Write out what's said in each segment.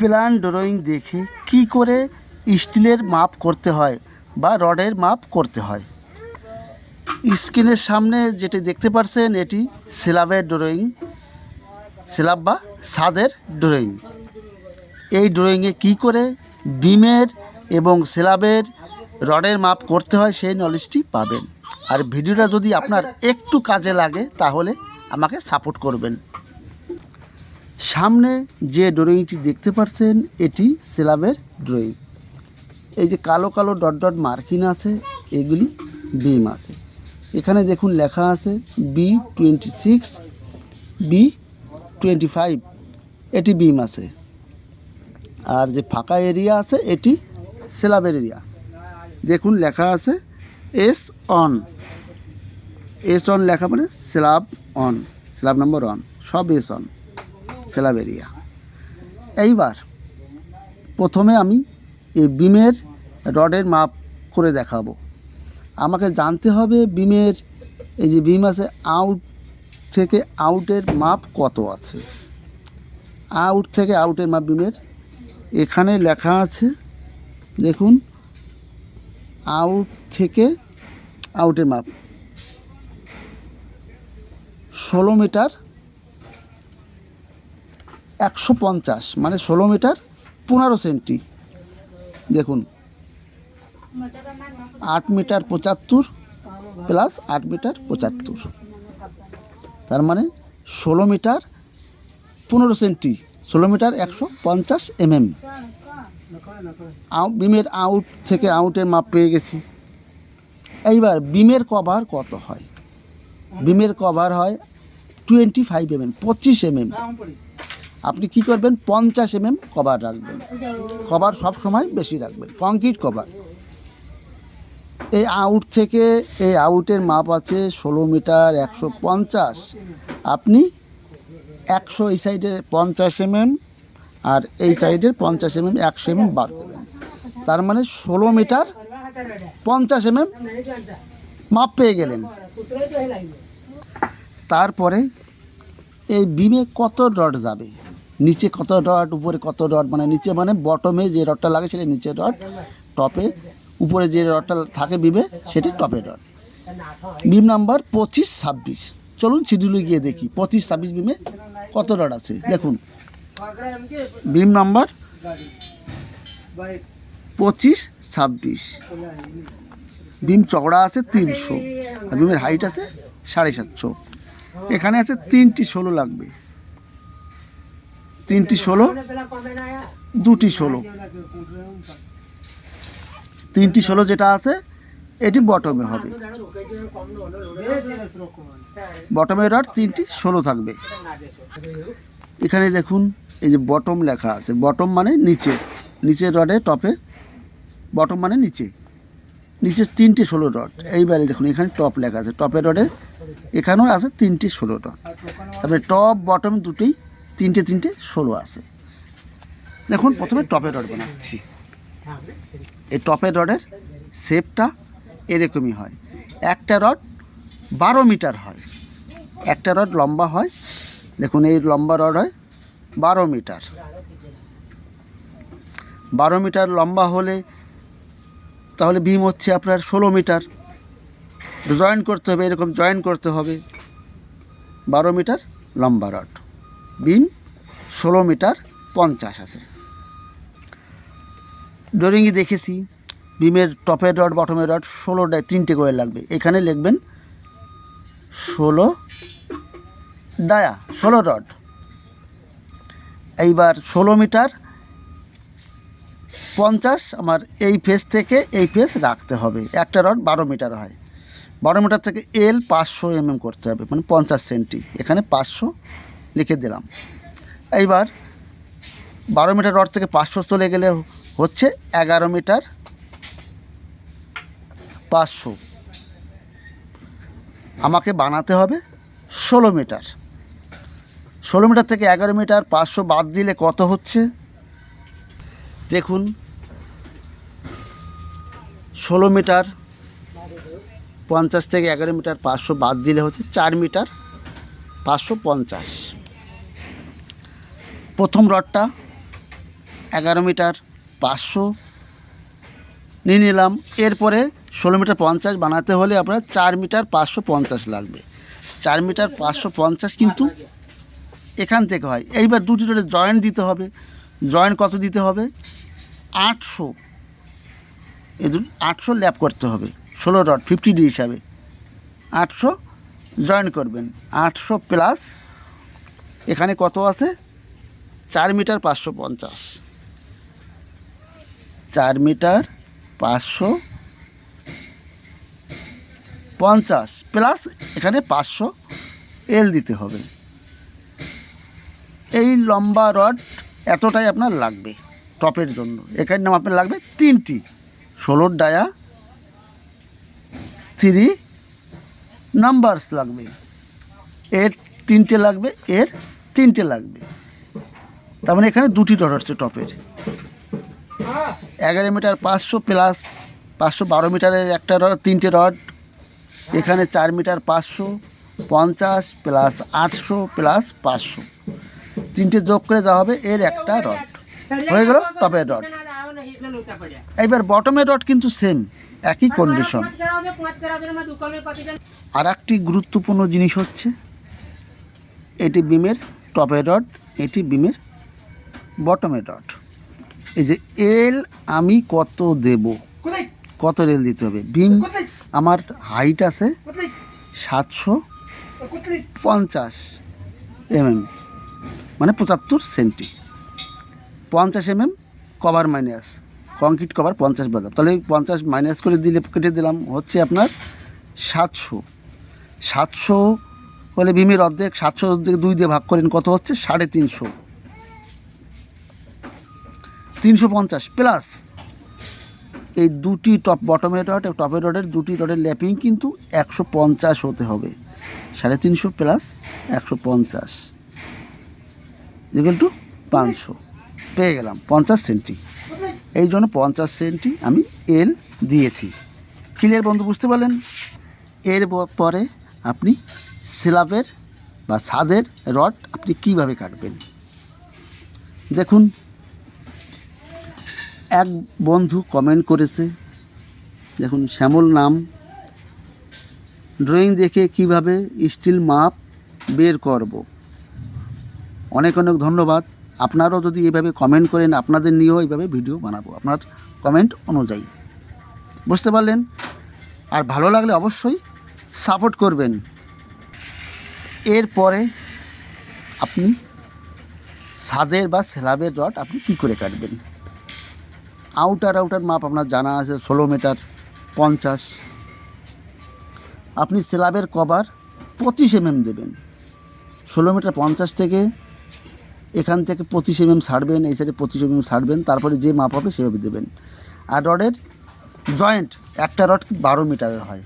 Plan drawing দেখে কি করে স্টিলের মাপ করতে হয় বা রডের মাপ করতে হয়। স্ক্রিনের সামনে যেটি দেখতে পাচ্ছেন এটি স্ল্যাবের ড্রয়িং স্ল্যাব বা ছাদের ড্রয়িং। এই ড্রয়িংয়ে কি করে বিমের এবং স্ল্যাবের রডের মাপ করতে হয় সেই নলেজটি পাবেন। আর ভিডিওটা যদি আপনার একটু কাজে লাগে, তাহলে আমাকে সাপোর্ট করবেন। সামনে যে ড্রয়িংটি দেখতে পাচ্ছেন এটি স্ল্যাবের ড্রয়িং। এই যে কালো কালো ডট ডট মার্কিন আছে, এগুলি বিম আছে। এখানে দেখুন লেখা আছে B twenty six, B twenty five, এটি বিম আছে। আর যে ফাঁকা এরিয়া আছে, এটি স্ল্যাবের এরিয়া। দেখুন লেখা আছে এস অন। এস অন লেখা মানে slab one slab number one সব এস অন। স্ল্যাব এরিয়া এইবার প্রথমে আমি এই বিমের রডের মাপ করে দেখাবো। আমাকে জানতে হবে বিমের এই যে বিম আছে, আউট থেকে আউটের মাপ কত আছে? আউট থেকে আউটের মাপ বিমের। এখানে লেখা আছে, দেখুন, আউট থেকে আউটের মাপ। ষোলো মিটার একশো পঞ্চাশ মানে ষোলো মিটার পনেরো সেন্টি। দেখুন, আট মিটার পঁচাত্তর প্লাস আট মিটার পঁচাত্তর। তার মানে ষোলো মিটার পনেরো সেন্টি, ষোলো মিটার একশো পঞ্চাশ এম এমএম বিমের আউট থেকে আউটের মাপ পেয়ে গেছি। এইবার বিমের কভার কত হয়? বিমের কভার হয় টোয়েন্টি ফাইভ এমএম, পঁচিশ এমএম। আপনি কি করবেন? পঞ্চাশ এমএম কভার রাখবেন। কভার সব সময় বেশি রাখবেন। কংক্রিট কভার এই আউট থেকে এই আউটের মাপ আছে ষোলো মিটার একশো পঞ্চাশ। আপনি একশো এই সাইডে পঞ্চাশ এমএম আর এই সাইডের পঞ্চাশ এমএম একশো এমএম বাদ দেবেন। তার মানে ষোলো মিটার পঞ্চাশ এমএম মাপ পেয়ে গেলেন। তারপরে এই বিমে কত রড যাবে? নিচে কত রড উপরে কত রড মানে নিচে মানে বটমে যে রডটা লাগে সেটা নিচে রড টপে উপরে যে রডটা থাকে বিমে, সেটি টপে রড বিম নাম্বার পঁচিশ ছাব্বিশ। চলুন শিডিউলে গিয়ে দেখি, পঁচিশ ছাব্বিশ বিমে কত রড আছে? দেখুন, বিম নাম্বার পঁচিশ ছাব্বিশ। বিম চওড়া আছে তিনশো, আর বিমের হাইট আছে সাড়ে সাতশো। এখানে আছে তিনটি ষোলো লাগবে। তিনটি ষোলো, দুটি ষোলো। তিনটি ষোলো যেটা আছে, এটি বটমে হবে। বটমে রড তিনটি ষোলো থাকবে। এখানে দেখুন, এই যে বটম লেখা আছে। বটম মানে নিচে। নিচের রডে টপে বটম মানে নিচে। নিচে তিনটি ষোলো রড এইবারে দেখুন, এখানে টপ লেখা আছে। টপের রডে এখানেও আছে তিনটি ষোলো রড তারপরে টপ বটম দুটোই তিনটে তিনটে, ষোলো আছে। দেখুন, প্রথমে টপের রড বানাচ্ছি। এই টপের রডের শেপটা এরকমই হয়। একটা রড বারো মিটার হয়। একটা রড লম্বা হয়। দেখুন, এই লম্বা রড হয় বারো মিটার বারো মিটার লম্বা হলে তাহলে বিম হচ্ছে আপনার ষোলো মিটার জয়েন করতে হবে, এরকম জয়েন করতে হবে। বারো মিটার লম্বা রড বিম ষোলো মিটার পঞ্চাশ আছে। ড্রয়িংয়ে দেখেছি, বিমের টপের রড বটমের রড ষোলো তিনটে করে লাগবে। এখানে লিখবেন, ষোলো ডায়া, ষোলো রড এইবার ষোলো মিটার পঞ্চাশ আমার এই ফেস থেকে এই ফেস রাখতে হবে। একটা রড বারো মিটার হয়। বারো মিটার থেকে এল পাঁচশো এমএম করতে হবে মানে পঞ্চাশ সেন্টি এখানে পাঁচশো লিখে দিলাম। এইবার বারো মিটার রড থেকে পাঁচশো চলে গেলে হচ্ছে এগারো মিটার পাঁচশো। আমাকে বানাতে হবে ষোলো মিটার। ষোলো মিটার থেকে এগারো মিটার পাঁচশো বাদ দিলে কত হচ্ছে? দেখুন, ষোলো মিটার পঞ্চাশ থেকে এগারো মিটার পাঁচশো বাদ দিলে হচ্ছে চার মিটার পাঁচশো পঞ্চাশ। প্রথম রডটা এগারো মিটার পাঁচশো। নিয়ে নিলাম। এরপরে ষোলো মিটার পঞ্চাশ বানাতে হলে আপনার চার মিটার পাঁচশো পঞ্চাশ লাগবে। চার মিটার পাঁচশো পঞ্চাশ কিন্তু এখান থেকে হয়। এইবার দুটি রোডে জয়েন্ট দিতে হবে। জয়েন্ট কত দিতে হবে? আটশো। এ দু আটশো ল্যাপ করতে হবে। ষোলো রড ফিফটি ডি হিসাবে। আটশো জয়েন করবেন। আটশো প্লাস এখানে কত আছে? চার মিটার পাঁচশো পঞ্চাশ। চার মিটার পাঁচশো পঞ্চাশ প্লাস এখানে পাঁচশো এল দিতে হবে। এই লম্বা রড এতটাই আপনার লাগবে টপের জন্য। এখানে নাম আপনার লাগবে তিনটি, ষোলোর ডায়া, থ্রি নাম্বারস লাগবে। এর তিনটে লাগবে, এর তিনটে লাগবে। তার মানে এখানে দুটি রড হচ্ছে টপের। এগারো মিটার পাঁচশো প্লাস পাঁচশো বারো মিটারের একটা রড, তিনটে রড। এখানে চার মিটার পাঁচশো, পঞ্চাশ প্লাস আটশো প্লাস পাঁচশো। তিনটে যোগ করে যা হবে এর একটা রড। হয়ে গেল টপের রড। এইবার বটমের রড কিন্তু সেম একই কন্ডিশন আর একটি গুরুত্বপূর্ণ জিনিস হচ্ছে, এটি বিমের টপের রড, এটি বিমের বটমের রড এই যে এল আমি কত দেব? কত রেল দিতে হবে? বিম আমার হাইট আছে সাতশো পঞ্চাশ এমএম মানে পঁচাত্তর সেন্টি। পঞ্চাশ MM cover minus concrete cover পঞ্চাশ বাজার তাহলে পঞ্চাশ মাইনাস করে দিলে কেটে দিলাম হচ্ছে আপনার সাতশো। সাতশো হলে ভীমের অর্ধেক সাতশো অর্ধেক দুই দিয়ে ভাগ করেন কত হচ্ছে? সাড়ে তিনশো। তিনশো পঞ্চাশ প্লাস এই দুটি টপ বটমের রড এবং টপের রডের দুটি রডের ল্যাপিং কিন্তু একশো পঞ্চাশ হতে হবে। সাড়ে তিনশো প্লাস একশো পঞ্চাশ। ইকুয়াল টু পাঁচশো। পেয়ে গেলাম পঞ্চাশ সেন্টি এই জন্য পঞ্চাশ সেন্টি আমি এল দিয়েছি। ক্লিয়ার বন্ধু, বুঝতে পারলেন? এর পরে আপনি স্ল্যাবের বা ছাদের রড আপনি কীভাবে কাটবেন? দেখুন এক বন্ধু কমেন্ট করেছে, দেখুন শ্যামল নাম ড্রয়িং দেখে কীভাবে স্টিল মাপ বের করব। অনেক অনেক ধন্যবাদ। আপনারাও যদি এভাবে কমেন্ট করেন, আপনাদের নিয়েও এইভাবে ভিডিও বানাবো। আপনার কমেন্ট অনুযায়ী। বুঝতে পারলেন? আর ভালো লাগলে অবশ্যই সাপোর্ট করবেন। এরপরে আপনি ছাদের বা স্ল্যাবের রড আপনি কি করে কাটবেন? আউটার আউটার মাপ আপনার জানা আছে, ষোলো মিটার পঞ্চাশ। আপনি স্ল্যাবের কভার পঁচিশ এমএম দেবেন। ষোলো মিটার পঞ্চাশ থেকে এখান থেকে পঁচিশ এমএম ছাড়বেন, এই সাইডে পঁচিশ এমএম ছাড়বেন, তারপরে যে মাপ হবে সেভাবে দেবেন। আর রডের জয়েন্ট একটা রড বারো মিটারের হয়।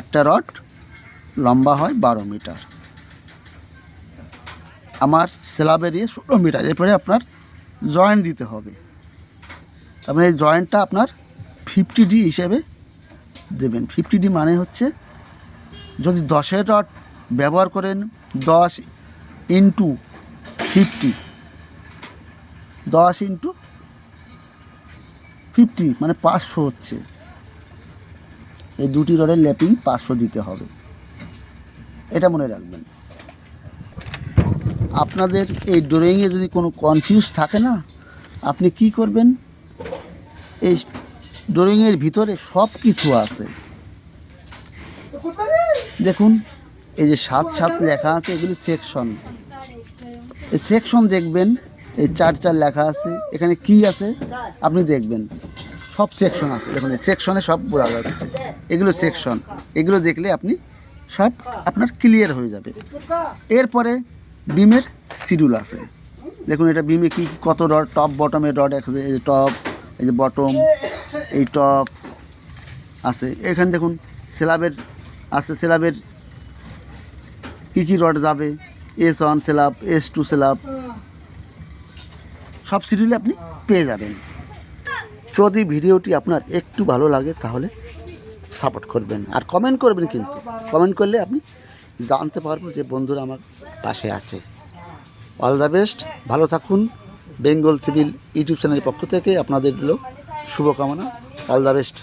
একটা রড লম্বা হয় বারো মিটার আমার স্ল্যাবের ইয়ে ষোলো মিটার এরপরে আপনার জয়েন্ট দিতে হবে। তারপরে এই জয়েন্টটা আপনার ফিফটি ডি হিসেবে দেবেন। ফিফটি ডি মানে হচ্ছে যদি দশের রড ব্যবহার করেন, দশ ইন্টু ফিফটি দশ ইন্টু ফিফটি মানে পাঁচশো হচ্ছে। এই দুটি রডের ল্যাপিং পাঁচশো দিতে হবে। এটা মনে রাখবেন। আপনাদের এই ড্রয়িংয়ে যদি কোনো কনফিউজ থাকে না, আপনি কি করবেন? এই ড্রয়িংয়ের ভিতরে সব কিছু আছে। দেখুন, এই যে সাত সাত লেখা আছে, এগুলি সেকশন এই সেকশন দেখবেন, এই চার চার লেখা আছে, এখানে কি আছে, আপনি দেখবেন। সব সেকশন আছে। দেখুন, এই সেকশনে সব বোঝা যাচ্ছে। এগুলো সেকশন এগুলো দেখলে আপনি সব আপনার ক্লিয়ার হয়ে যাবে। এরপরে বিমের শিডিউল আছে। দেখুন, এটা বিমে কি, কত রড টপ বটমের রড আছে টপ এই যে বটম এই টপ আছে। এখানে দেখুন স্ল্যাবের আছে। স্ল্যাবের কী কী রড যাবে? S one slab S two slab সব শিডিউলে আপনি পেয়ে যাবেন। যদি ভিডিওটি আপনার একটু ভালো লাগে, তাহলে সাপোর্ট করবেন। আর কমেন্ট করবেন কিন্তু। কমেন্ট করলে আপনি জানতে পারব যে বন্ধুরা আমার পাশে আছে। অল দ্য বেস্ট ভালো থাকুন। বেঙ্গল সিভিল ইউটিউব চ্যানেলের পক্ষ থেকে আপনাদের শুভকামনা। All the best